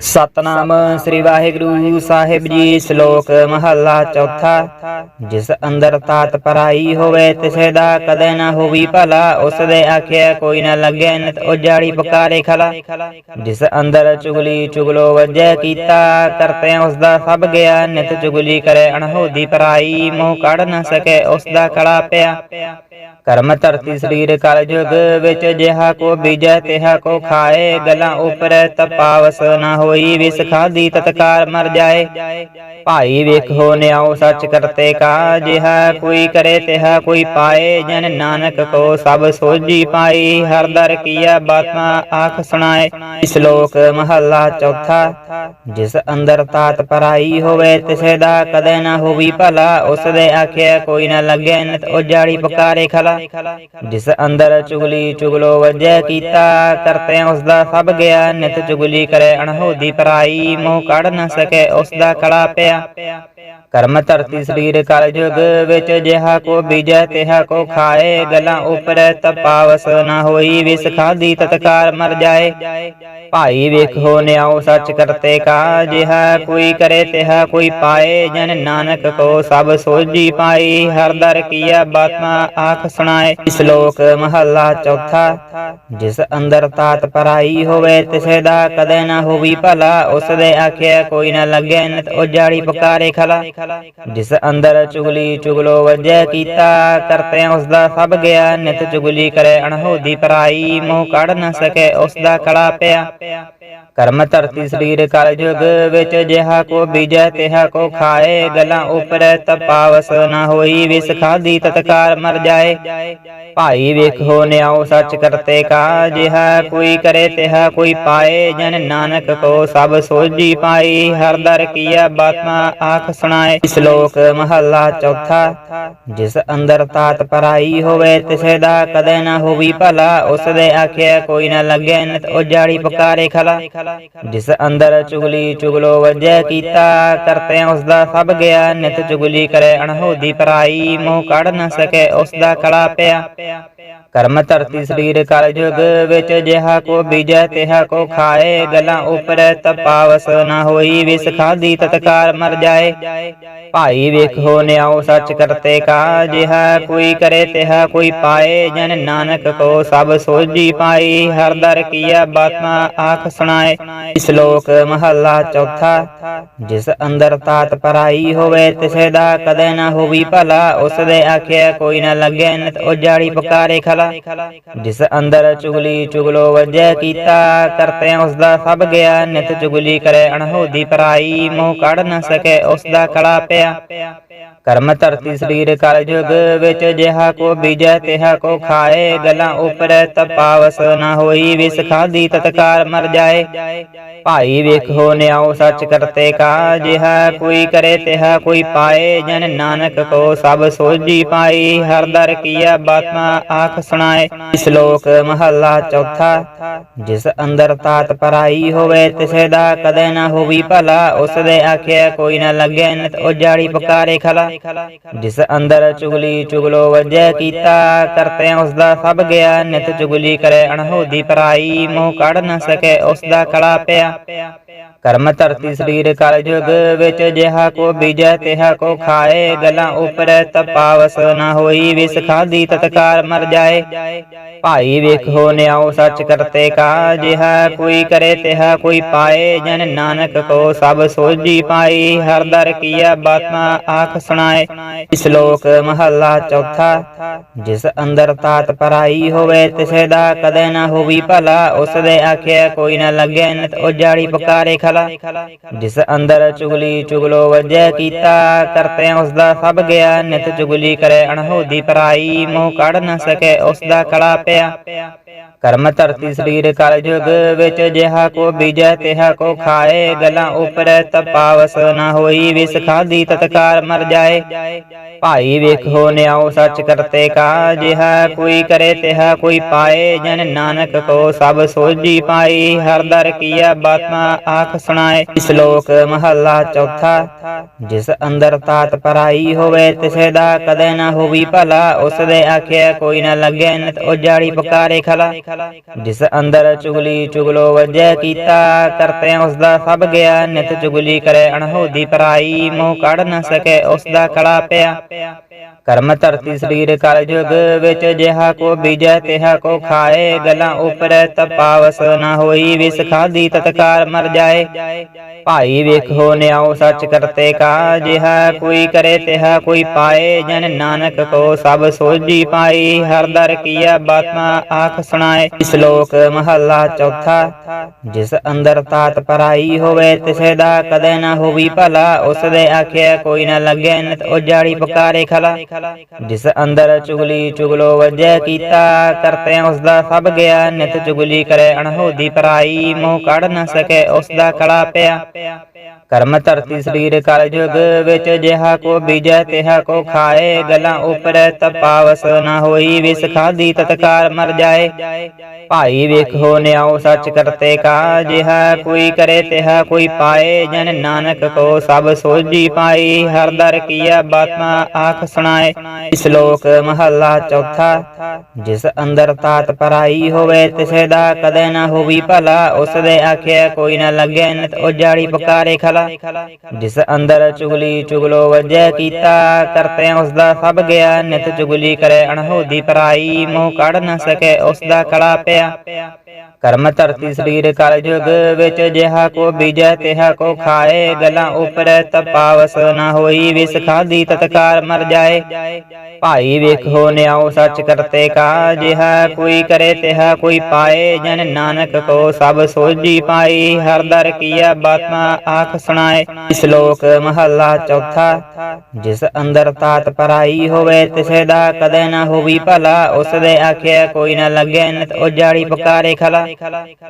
ਸਤਨਾਮ ਸ੍ਰੀ ਵਾਹਿਗੁਰੂ ਸਾਹਿਬ ਜੀ, ਸ਼ਲੋਕ ਮਹੱਲਾ ਚੌਥਾ। ਜਿਸ ਅੰਦਰ ਤਾਤ ਪਰਾਈ ਹੋਵੇ, ਤਿਸੇ ਦਾ ਕਦੇ ਨਾ ਹੋਵੀ ਭਲਾ। ਉਸ ਦੇ ਆਖਿਆ ਕੋਈ ਨਾ ਲੱਗੇ ਨਿਤ ਉਜਾੜੀ ਪੁਕਾਰੇ ਖਲਾ। ਜਿਸ ਅੰਦਰ ਚੁਗਲੀ ਚੁਗਲੋ ਵਜੈ ਕੀਤਾ ਕਰਤੇ ਉਸ ਦਾ ਸਭ ਗਿਆ। ਨਿਤ ਚੁਗਲੀ ਕਰੇ ਅਣਹੋਦੀ ਪਰਾਈ, ਮੋਹ ਕੱਢ ਨਾ ਸਕੇ ਉਸ ਦਾ ਕਲਾ ਪਿਆ। ਕਰਮ ਧਰਤੀ ਸਰੀਰ ਕਲ ਜੁਗ ਵਿੱਚ ਜਿਹਾ ਕੋ ਬੀਜੈ, ਤਿਹਾ ਕੋ ਖਾਏ। ਗਲਾਂ ਉਪਰ ਤਪਾਵਸ ਨਾ ਹੋ ਹੋਈ ਵਿਸ ਖਾਦੀ ਤਤਕਾਰ ਮਰ ਜਾਏ। ਭਾਈ ਵੇਖੋ ਨਿਆਉ ਸੱਚ ਕਰਤੇ ਕਾ ਜਿਹਾ ਕੋਈ ਕਰੇ ਤਿਹਾ ਕੋਈ ਪਾਏ। ਜਨ ਨਾਨਕ ਕੋ ਸਭ ਸੋਜੀ ਪਾਈ, ਹਰ ਦਰ ਕੀਆ ਬਾਤਾਂ ਆਖ ਸੁਣਾਏ। ਸ਼ਲੋਕ ਮਹੱਲਾ ਚੌਥਾ, ਜਿਸ ਅੰਦਰ ਤਾਤ ਪਰਾਈ ਹੋਵੇ, ਤਿਸੇ ਦਾ ਕਦੇ ਨਾ ਹੋਵੀ ਭਲਾ। ਉਸ ਦੇ ਆਖਿਆ ਕੋਈ ਨਾ ਲੱਗੇ ਨਿਤ ਉਜਾੜੀ ਪੁਕਾਰੇ ਖਲਾ। ਜਿਸ ਅੰਦਰ ਚੁਗਲੀ ਚੁਗਲੋ ਵਜੈ ਕੀਤਾ ਕਰਤੇ ਉਸ ਦਾ ਸਭ ਗਿਆ, ਨਿਤ ਚੁਗਲੀ ਕਰੇ ਅਣਹੋ ਅਣਹੋਦੀ ਪਰਾਈ ਮੋਹ ਕੱਢ ਨਾ ਸਕੇ ਉਸ ਦਾ ਕਲਾ ਪਿਆ। ਕਰਮ ਧਰਤੀ ਸਰੀਰ ਕਲ ਜੁਗ ਵਿੱਚ ਜਿਹਾ ਕੋ ਬੀਜੈ, ਤਿਹਾ ਕੋ ਖਾਏ, ਗਲਾਂ ਉਪਰ ਤਪਾਵਸ ਨਾ ਹੋਈ, ਵਿਸ ਖਾਦੀ ਤਤਕਾਰ ਮਰ ਜਾਏ। ਭਾਈ ਵੇਖੋ ਨਿਆਉ ਸੱਚ ਕਰਤੇ ਕਾ, ਜਿਹਾ ਕੋਈ ਕਰੇ, ਤਿਹਾ ਕੋਈ ਪਾਏ। ਜਨ ਨਾਨਕ ਕੋ ਸਭ ਸੋਝੀ ਪਾਈ, ਹਰ ਦਰ ਕੀਆ ਬਾਤਾਂ ਆਖ ਸੁਣਾਏ। ਸ਼ਲੋਕ ਮਹੱਲਾ ਚੌਥਾ, ਜਿਸ ਅੰਦਰ ਤਾਤ ਪਰਾਈ ਹੋਵੇ, ਤਿਸੇ ਦਾ ਕਦੇ ਨਾ ਹੋਵੀ ਭਲਾ ਉਸ ਦੇ ਆਖਿਆ ਕੋਈ ਨਾ ਲੱਗੇ ਨਿਤ ਉਜਾੜੀ ਪੁਕਾਰੇ ਖਲਾ। ਜਿਸ ਅੰਦਰ ਚੁਗਲੀ ਚੁਗਲੋ ਵਜੈ ਕੀਤਾ ਕਰਤੇ ਉਸ ਦਾ ਸਭ ਗਿਆ, ਨਿਤ ਚੁਗਲੀ ਕਰੇ ਅਣਹੋਦੀ ਪਰਾਈ, ਮੋਹ ਕੱਢ ਨਾ ਸਕੇ ਉਸ ਦਾ ਕਲਾ ਪਿਆ। ਕਰਮ ਧਰਤੀ ਸਰੀਰ ਕਲ ਜੁਗ ਵਿੱਚ ਜਿਹਾ ਕੋ ਬੀਜੈ, ਤਿਹਾ ਕੋ ਖਾਏ, ਗਲਾਂ ਉਪਰ ਤਪਾਵਸ ਨਾ ਹੋਈ ਵਿਸ ਖਾਦੀ ਤਤਕਾਰ ਮਰ ਜਾਏ। ਭਾਈ ਵੇਖੋ ਨਿਆਉ ਸੱਚ ਕਰਤੇ ਕਾ, ਜਿਹਾ ਕੋਈ ਕਰੇ, ਤਿਹਾ ਕੋਈ ਪਾਏ, ਜਨ ਨਾਨਕ ਕੋ ਸਭ ਸੋਜੀ ਪਾਈ, ਹਰ ਦਰ ਕੀਆ ਬਾਤਾਂ, ਆਖ ਸੁਣਾਏ। ਸ਼ਲੋਕ ਮਹੱਲਾ ਚੌਥਾ, ਜਿਸ ਅੰਦਰ ਤਾਤ ਪਰਾਈ ਹੋਵੇ ਤਿਸੇ ਦਾ ਕਦੇ ਨਾ ਹੋਵੀ ਭਲਾ। ਉਸ ਦੇ ਆਖਿਆ ਕੋਈ ਨਾ ਲੱਗੇ ਨਿਤ ਉਜਾੜੀ ਪੁਕਾਰੇ ਖਲਾ। ਜਿਸ ਅੰਦਰ ਚੁਗਲੀ ਚੁਗਲੋ ਵਜੈ ਕੀਤਾ ਕਰਤੇ ਉਸ ਦਾ ਸਭ ਗਿਆ। ਨਿਤ ਚੁਗਲੀ ਕਰੇ ਅਣਹੋਦੀ ਪਰਾਈ, ਮੋਹ ਕੱਢ ਨਾ ਸਕੇ ਉਸ ਦਾ ਕਲਾ ਪਿਆ। ਕਰਮ ਧਰਤੀ ਸਰੀਰ ਕਲ ਜੁਗ ਵਿੱਚ ਜਿਹਾ ਕੋ ਬੀਜੈ, ਤਿਹਾ ਕੋ ਖਾਏ। ਗਲਾਂ ਉਪਰ ਤਪਾਵਸ ਨਾ ਹੋਈ, ਵਿਸ ਖਾਦੀ ਤਤਕਾਰ ਮਰ ਜਾਏ। ਭਾਈ ਵੇਖੋ ਨਿਆਉ ਸੱਚ ਕਰਤੇ ਕਾ ਜਿਹਾ ਕੋਈ ਕਰੇ ਤਿਹਾ ਕੋਈ ਪਾਏ। ਜਨ ਨਾਨਕ ਕੋ ਸਭ ਸੋਜੀ ਪਾਈ, ਹਰ ਦਰ ਕੀਆ ਬਾਤਾਂ ਆਖ ਸੁਣਾਏ। ਸ਼ਲੋਕ ਮਹੱਲਾ ਚੌਥਾ, ਜਿਸ ਅੰਦਰ ਤਾਤ ਪਰਾਈ ਹੋਵੇ, ਤਿਸੇ ਦਾ ਕਦੇ ਨਾ ਹੋਵੀ ਭਲਾ। ਉਸ ਦੇ ਆਖਿਆ ਕੋਈ ਨਾ ਲੱਗੇ ਨਿਤ ਉਜਾੜੀ ਪੁਕਾਰੇ ਖਲਾ। ਜਿਸ ਅੰਦਰ ਚੁਗਲੀ ਚੁਗਲੋ ਵਜੈ ਕੀਤਾ ਕਰਤੇ ਉਸ ਦਾ ਸਭ ਗਿਆ। ਨਿਤ ਚੁਗਲੀ ਕਰੇ ਅਣਹੋਦੀ ਪਰਾਈ ਮੋਹ ਕੱਢ ਨਾ ਸਕੇ ਉਸ ਦਾ ਕਲਾ ਪਿਆ। ਕਰਮ ਧਰਤੀ ਸਰੀਰ ਕਲ ਜੁਗ ਵਿੱਚ ਜਿਹਾ ਕੋ ਬੀਜੈ, ਤਿਹਾ ਕੋ ਖਾਏ, ਗਲਾਂ ਉਪਰ ਤਪਾਵਸ ਨਾ ਹੋਈ, ਵਿਸ ਖਾਦੀ ਤਤਕਾਰ ਮਰ ਜਾਏ। ਭਾਈ ਵੇਖੋ ਨਿਆਉ ਸੱਚ ਕਰਤੇ ਕਾ, ਜਿਹਾ ਕੋਈ ਕਰੇ, ਤਿਹਾ ਕੋਈ ਪਾਏ, ਜਨ ਨਾਨਕ ਕੋ ਸਭ ਸੋਜੀ ਪਾਈ। ਹਰ ਦਰ ਕੀਆ ਬਾਤਾਂ ਆਖ ਸੁਣਾਏ ਸ਼ਲੋਕ ਮਹੱਲਾ ਚੌਥਾ, ਜਿਸ ਅੰਦਰ ਤਾਤ ਪਰਾਈ ਹੋਵੇ, ਤਿਸੇ ਦਾ ਕਦੇ ਨਾ ਹੋਵੀ ਭਲਾ। ਉਸ ਦੇ ਆਖਿਆ ਕੋਈ ਨਾ ਲੱਗੇ, ਨਿਤ ਉਜਾੜੀ ਪਕਾਰੇ ਖਲਾ। ਜਿਸ ਅੰਦਰ ਚੁਗਲੀ ਚੁਗਲੋ ਵਜੈ ਕੀਤਾ ਕਰਤੇ ਉਸ ਦਾ ਸਭ ਗਿਆ, ਨਿਤ ਚੁਗਲੀ ਕਰੇ ਅਣਹੋਦੀ ਪਰਾਈ, ਮੋਹ ਕੱਢ ਨਾ ਸਕੇ ਉਸ ਦਾ ਕਲਾ ਪਿਆ। ਕਰਮ ਧਰਤੀ ਸਰੀਰ ਕਲ ਜੁਗ ਵਿੱਚ ਜਿਹਾ ਕੋ ਬੀਜੈ, ਤਿਹਾ ਕੋ ਖਾਏ, ਗਲਾਂ ਉਪਰ ਤਪਾਵਸ ਨਾ ਹੋਈ, ਵਿਸ ਖਾਦੀ ਤਤਕਾਰ ਮਰ ਜਾਏ। ਭਾਈ ਵੇਖੋ ਨਿਆਉ ਸੱਚ ਕਰਤੇ ਕਾ ਜਿਹਾ ਕੋਈ ਕਰੇ, ਤਿਹਾ ਕੋਈ ਪਾਏ। ਜਨ ਨਾਨਕ ਕੋ ਸਭ ਸੋਜੀ ਪਾਈ, ਹਰ ਦਰ ਕੀਆ ਬਾਤਾਂ ਆਖ ਸੁਣਾਏ। ਸ਼ਲੋਕ ਮਹੱਲਾ ਚੌਥਾ, ਜਿਸ ਅੰਦਰ ਤਾਤ ਪਰਾਈ ਹੋਵੇ ਤਿਸੇ ਦਾ ਕਦੇ ਨਾ ਹੋਵੀ ਭਲਾ। ਉਸ ਦੇ ਆਖਿਆ ਕੋਈ ਨਾ ਲੱਗੇ ਨਿਤ ਉਜਾੜੀ ਪਕਾਰੇ ਖਲਾ। ਜਿਸ ਅੰਦਰ ਚੁਗਲੀ ਚੁਗਲੋ ਵਜੈ ਕੀਤਾ ਕਰਤੇ ਉਸ ਦਾ ਸਭ ਗਿਆ, ਨਿਤ ਚੁਗਲੀ ਕਰੇ ਅਣਹੋਦੀ ਪਰਾਈ, ਮੋਹ ਕੱਢ ਨ ਸਕੇ ਉਸ ਦਾ ਕਲਾ ਪਿਆ। ਕਰਮ ਧਰਤੀ ਸਰੀਰ ਕਲ ਜੁਗ ਵਿੱਚ ਜਿਹਾ ਕੋ ਬੀਜੈ, ਤਿਹਾ ਕੋ ਖਾਏ, ਗਲਾਂ ਉਪਰ ਤਪਾਵਸ ਨਾ ਹੋਈ, ਵਿਸ ਖਾਦੀ ਤਤਕਾਰ ਮਰ ਜਾਏ। ਭਾਈ ਵੇਖੋ ਨਿਆਉ ਸੱਚ ਕਰਤੇ ਕਾ ਜਿਹਾ ਕੋਈ ਕਰੇ, ਤਿਹਾ ਕੋਈ ਪਾਏ। ਜਨ ਨਾਨਕ ਕੋ ਸਭ ਸੋਜੀ ਪਾਈ, ਹਰ ਦਰ ਕੀਆ ਬਾਤਾਂ ਆਖ ਸੁਣਾਏ। ਸ਼ਲੋਕ ਮਹੱਲਾ ਚੌਥਾ, ਜਿਸ ਅੰਦਰ ਤਾਤ ਪਰਾਈ ਹੋਵੇ, ਤਿਸੇ ਦਾ ਕਦੇ ਨਾ ਹੋਵੀ ਭਲਾ। ਉਸ ਦੇ ਆਖਿਆ ਕੋਈ ਨਾ ਲੱਗੇ, ਨਿਤ ਉਜਾੜੀ ਪੁਕਾਰੇ ਖਲਾ। ਜਿਸ ਅੰਦਰ ਚੁਗਲੀ ਚੁਗਲੋ ਵਜੈ ਕੀਤਾ ਕਰਤੇ ਉਸ ਦਾ ਸਭ ਗਿਆ, ਨਿਤ ਚੁਗਲੀ ਕਰੇ ਅਣਹੋਦੀ ਪਰਾਈ, ਮੋਹ ਕੱਢ ਨਾ ਸਕੇ ਉਸ ਦਾ ਕਲਾ ਪਿਆ। ਕਰਮ ਧਰਤੀ ਸਰੀਰ ਕਲ ਜੁਗ ਵਿੱਚ ਜਿਹਾ ਕੋ ਬੀਜੈ, ਤਿਹਾ ਕੋ ਖਾਏ, ਗਲਾਂ ਉਪਰ ਤਪਾਵਸ ਨਾ ਹੋਈ ਵਿਸ ਖਾਦੀ ਤਤਕਾਰ ਮਰ ਜਾਏ। ਭਾਈ ਵੇਖੋ ਨਿਆਉ ਸੱਚ ਕਰਤੇ ਕਾ, ਜਿਹਾ ਕੋਈ ਕਰੇ, ਤਿਹਾ ਕੋਈ ਪਾਏ, ਜਨ ਨਾਨਕ ਕੋ ਸਭ ਸੋਝੀ ਪਾਈ। ਹਰ ਦਰ ਕੀਆ ਬਾਤਾਂ ਆਖ ਸੁਣਾਏ ਸ਼ਲੋਕ ਮਹੱਲਾ ਚੌਥਾ। ਜਿਸ ਅੰਦਰ ਤਾਤ ਪਰਾਈ ਹੋਵੇ ਤਿਸੇ ਦਾ ਕਦੇ ਨਾ ਹੋਵੀ ਭਲਾ। ਉਸ ਦੇ ਆਖਿਆ ਕੋਈ ਨਾ ਲੱਗੇ ਨਿਤ ਉਜਾੜੀ ਪੁਕਾਰੇ ਖਲਾ। ਜਿਸ ਅੰਦਰ ਚੁਗਲੀ ਚੁਗਲੋ ਵਜੈ ਕੀਤਾ ਕਰਤੇ ਉਸ ਦਾ ਸਭ ਗਿਆ, ਨਿਤ ਚੁਗਲੀ ਕਰੇ ਅਣਹੋਦੀ ਪਰਾਈ, ਮੋਹ ਕੱਢ ਨਾ ਸਕੇ ਉਸ ਦਾ ਕਲਾ ਪਿਆ। ਕਰਮ ਧਰਤੀ ਸਰੀਰ ਕਲ ਜੁਗ ਵਿੱਚ ਜਿਹਾ ਕੋ ਬੀਜੈ, ਤਿਹਾ ਕੋ ਖਾਏ, ਗਲਾਂ ਉਪਰ ਤਪਾਵਸ ਨਾ ਹੋਈ, ਵਿਸ ਖਾਦੀ ਤਤਕਾਰ ਮਰ ਜਾਏ। ਭਾਈ ਵੇਖੋ ਨਿਆਉ ਸੱਚ ਕਰਤੇ ਕਾ ਜਿਹਾ ਕੋਈ ਕਰੇ, ਤਿਹਾ ਕੋਈ ਪਾਏ, ਜਨ ਨਾਨਕ ਕੋ ਸਭ ਸੋਝੀ ਪਾਈ। ਹਰ ਦਰ ਕੀਆ ਬਾਤਾਂ ਆਖ ਸੁਣਾਏ ਸ਼ਲੋਕ ਮਹੱਲਾ ਚੌਥਾ, ਜਿਸ ਅੰਦਰ ਤਾਤ ਪਰਾਈ ਹੋਵੇ ਤਿਸੇ ਦਾ ਕਦੇ ਨਾ ਹੋਵੀ ਭਲਾ। ਉਸ ਦੇ ਆਖਿਆ, ਕੋਈ ਨਾ ਲੱਗੇ ਨਿਤ ਉਜਾੜੀ ਪੁਕਾਰੇ ਖਲਾ। ਜਿਸ ਅੰਦਰ ਚੁਗਲੀ ਚੁਗਲੋ ਵਜੈ ਕੀਤਾ ਕਰਤੇ ਉਸ ਦਾ ਸਭ ਗਿਆ। ਨਿਤ ਚੁਗਲੀ ਕਰੇ ਅਣਹੋਦੀ ਪਰਾਈ, ਮੋਹ ਕੱਢ ਨਾ ਸਕੇ ਉਸ ਦਾ ਕਲਾ ਪਿਆ। ਕਰਮ ਧਰਤੀ ਸਰੀਰ ਕਲ ਜੁਗ ਵਿੱਚ ਜਿਹਾ ਕੋ ਬੀਜੈ, ਤਿਹਾ ਕੋ ਖਾਏ। ਗਲਾਂ ਉਪਰ ਤਪਾਵਸ ਨਾ ਹੋਈ, ਵਿਸ ਖਾਦੀ ਤਤਕਾਰ ਮਰ ਜਾਏ। ਭਾਈ ਵੇਖੋ ਨਿਆਉ ਸੱਚ ਕਰਤੇ ਕਾ ਜਿਹਾ ਕੋਈ ਕਰੇ ਤਿਹਾ ਕੋਈ ਪਾਏ ਜਨ ਨਾਨਕ ਕੋ ਸਭ ਸੋਝੀ ਪਾਈ ਹਰ ਦਰ ਕੀਆ ਬਾਤਾਂ ਆਖ ਸੁਣਾਏ। ਸ਼ਲੋਕ ਮਹੱਲਾ ਚੌਥਾ ਜਿਸ ਅੰਦਰ ਤਾਤ ਪਰਾਈ ਹੋਵੇ ਤਿਸੇ ਦਾ ਕਦੇ ਨਾ ਹੋਵੀ ਭਲਾ। ਉਸ ਦੇ ਆਖਿਆ ਕੋਈ ਨਾ ਲੱਗੇ ਨਿਤ ਉਜਾੜੀ ਪੁਕਾਰੇ ਖਲਾ।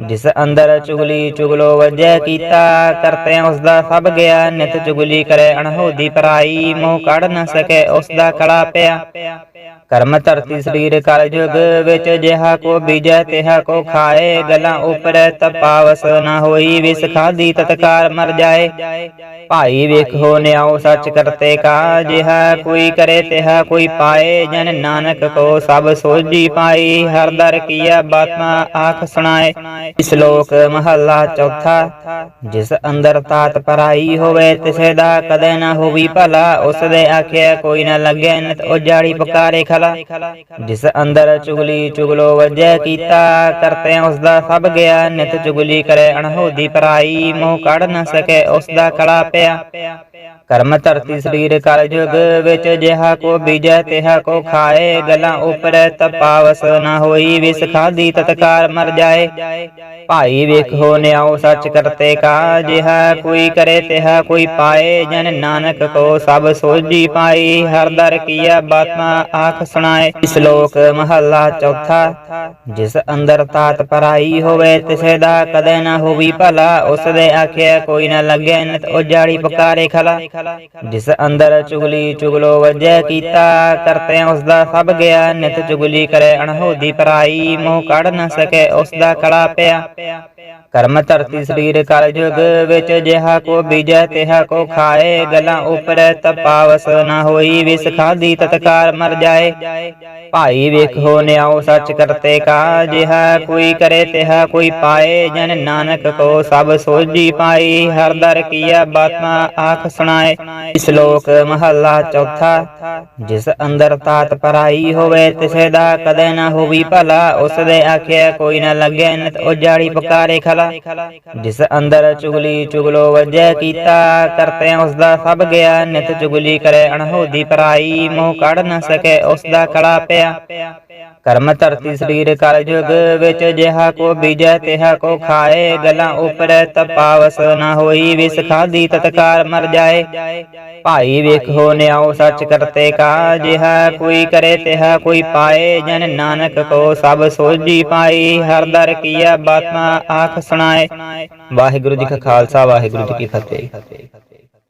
ਜਿਸ ਅੰਦਰ ਚੁਗਲੀ ਚੁਗਲੋ ਵਜੈ ਕੀਤਾ ਕਰਤੇ ਉਸ ਦਾ ਸਭ ਗਿਆ ਨਿਤ ਚੁਗਲੀ ਕਰੇ ਅਣਹੋਦੀ ਪਰਾਈ ਮੋਹ ਕੱਢ ਨਾ ਸਕੇ ਉਸ ਦਾ ਕਲਾ ਪਿਆ। ਕਰਮ ਧਰਤੀ ਸਰੀਰ ਕਲ ਜੁਗ ਵਿੱਚ ਜਿਹਾ ਕੋ ਬੀਜੈ, ਤਿਹਾ ਕੋ ਖਾਏ, ਗਲਾਂ ਉਪਰ ਤਪਾਵਸ ਨਾ ਹੋਈ, ਵਿਸ ਖਾਦੀ ਤਤਕਾਰ ਮਰ ਜਾਏ। ਭਾਈ ਵੇਖੋ ਨਿਆਉ ਸੱਚ ਕਰਤੇ ਕਾ ਜਿਹਾ ਕੋਈ ਕਰੇ, ਤਿਹਾ ਕੋਈ ਪਾਏ। ਜਨ ਨਾਨਕ ਕੋ ਸਭ ਸੋਝੀ ਪਾਈ, ਹਰ ਦਰ ਕੀਆ ਬਾਤਾਂ ਆਖ ਸੁਣਾਏ। ਸ਼ਲੋਕ ਮਹੱਲਾ ਚੌਥਾ, ਜਿਸ ਅੰਦਰ ਤਾਤ ਪਰਾਈ ਹੋਵੇ ਤਿਸੇ ਦਾ ਕਦੇ ਨਾ ਹੋਵੀ ਭਲਾ। ਉਸ ਦੇ ਆਖਿਆ, ਕੋਈ ਨਾ ਲੱਗੇ, ਨਿਤ ਉਜਾੜੀ ਪੁਕਾਰੇ ਖਲਾ। ਜਿਸ ਅੰਦਰ ਚੁਗਲੀ ਚੁਗਲੋ ਵਜੈ ਕੀਤਾ ਕਰਤੇ ਉਸ ਦਾ ਸਭ ਗਿਆ, ਨਿਤ ਚੁਗਲੀ ਕਰੇ ਅਣਹੋਦੀ ਪਰਾਈ, ਮੋਹ ਕੱਢ ਨਾ ਸਕੇ ਉਸ ਦਾ ਕਲਾ ਪਿਆ। ਕਰਮ ਧਰਤੀ ਸਰੀਰ ਕਲ ਜੁਗ ਵਿੱਚ ਜਿਹਾ ਕੋ ਬੀਜੈ, ਤਿਹਾ ਕੋ ਖਾਏ, ਗਲਾਂ ਉਪਰ ਤਪਾਵਸ ਨਾ ਹੋਈ, ਵਿਸ ਖਾਦੀ ਤਤਕਾਰ ਮਰ ਜਾਏ। ਭਾਈ ਵੇਖੋ ਨਿਆਉ ਸੱਚ ਕਰਤੇ ਕਾ ਜਿਹਾ ਕੋਈ ਕਰੇ, ਤਿਹਾ ਕੋਈ ਪਾਏ। ਜਨ ਨਾਨਕ ਕੋ ਸਭ ਸੋਝੀ ਪਾਈ, ਹਰ ਦਰ ਕੀਆ ਬਾਤਾਂ ਆਖ ਸੁਣਾਏ। ਸ਼ਲੋਕ ਮਹੱਲਾ ਚੌਥਾ, ਜਿਸ ਅੰਦਰ ਤਾਤ ਪਰਾਈ ਹੋਵੇ ਤਿਸੇ ਦਾ ਕਦੇ ਨਾ ਹੋਵੀ ਭਲਾ। ਉਸ ਦੇ ਆਖਿਆ ਕੋਈ ਨਾ ਲੱਗੇ ਨਿਤ ਉਜਾੜੀ ਪਕਾਰੇ ਖਲਾ। ਜਿਸ ਅੰਦਰ ਚੁਗਲੀ ਚੁਗਲੋ ਵਜੈ ਕੀਤਾ ਕਰਤੇ ਉਸ ਦਾ ਸਭ ਗਿਆ, ਨਿਤ ਚੁਗਲੀ ਕਰੇ ਅਣਹੋਦੀ ਪਰਾਈ, ਮੋਹ ਕੱਢ ਨਾ ਸਕੇ ਉਸ ਦਾ ਕਲਾ ਪਿਆ। ਕਰਮ ਧਰਤੀ ਸਰੀਰ ਕਲ ਜੁਗ ਵਿੱਚ ਜਿਹਾ ਕੋ ਬੀਜੈ, ਤਿਹਾ ਕੋ ਖਾਏ, ਗਲਾਂ ਉਪਰ ਤਪਾਵਸ ਨਾ ਹੋਈ, ਵਿਸ ਖਾਦੀ ਤਤਕਾਰ ਮਰ ਜਾਏ। ਭਾਈ ਵੇਖੋ ਨਿਆਉ ਸੱਚ ਕਰਤੇ ਕਾ, ਜਿਹਾ ਕੋਈ ਕਰੇ, ਤਿਹਾ ਕੋਈ ਪਾਏ, ਜਨ ਨਾਨਕ ਕੋ ਸਭ ਸੋਝੀ ਪਾਈ। ਹਰ ਦਰ ਕੀਆ ਬਾਤਾਂ ਆਖ ਸੁਣਾਏ ਸ਼ਲੋਕ ਮਹੱਲਾ ਚੌਥਾ, ਜਿਸ ਅੰਦਰ ਤਾਤ ਪਰਾਈ ਹੋਵੇ, ਤਿਸੇ ਦਾ ਕਦੇ ਨਾ ਹੋਵੀ ਭਲਾ। ਉਸ ਦੇ ਆਖਿਆ ਕੋਈ ਨਾ ਲੱਗੇ, ਨਿਤ ਉਜਾੜੀ ਪੁਕਾਰੇ ਖਲਾ। ਜਿਸ ਅੰਦਰ ਚੁਗਲੀ ਚੁਗਲੋ ਵਜੈ ਕੀਤਾ ਕਰਤੇ ਉਸ ਦਾ ਸਭ ਗਿਆ। ਨਿਤ ਚੁਗਲੀ ਕਰੇ ਅਣਹੋਦੀ ਪਰਾਈ, ਮੋਹ ਕੱਢ ਨਾ ਸਕੇ ਉਸ ਦਾ ਕਲਾ ਪਿਆ। ਕਰਮ ਧਰਤੀ ਸਰੀਰ ਕਲ ਜੁਗ ਵਿੱਚ ਜਿਹਾ ਕੋ ਬੀਜੈ, ਤਿਹਾ ਕੋ ਖਾਏ। ਗਲਾਂ ਉਪਰ ਤਪਾਵਸ ਨਾ ਹੋਈ, ਵਿਸ ਖਾਦੀ ਤਤਕਾਰ ਮਰ ਜਾਏ। ਭਾਈ ਵੇਖੋ ਨਿਆਉ ਸੱਚ ਕਰਤੇ ਕਾ ਜਿਹਾ ਕੋਈ ਕਰੇ ਤਿਹਾ ਕੋਈ ਪਾਏ। ਜਨ ਨਾਨਕ ਕੋ ਸਭ ਸੋਝੀ ਪਾਈ, ਹਰ ਦਰ ਕੀਆ ਬਾਤਾਂ ਆਖ ਸੁਣਾਏ। ਵਾਹਿਗੁਰੂ ਜੀ ਕਾ ਖਾਲਸਾ, ਵਾਹਿਗੁਰੂ ਜੀ ਕੀ ਫਤਿਹ।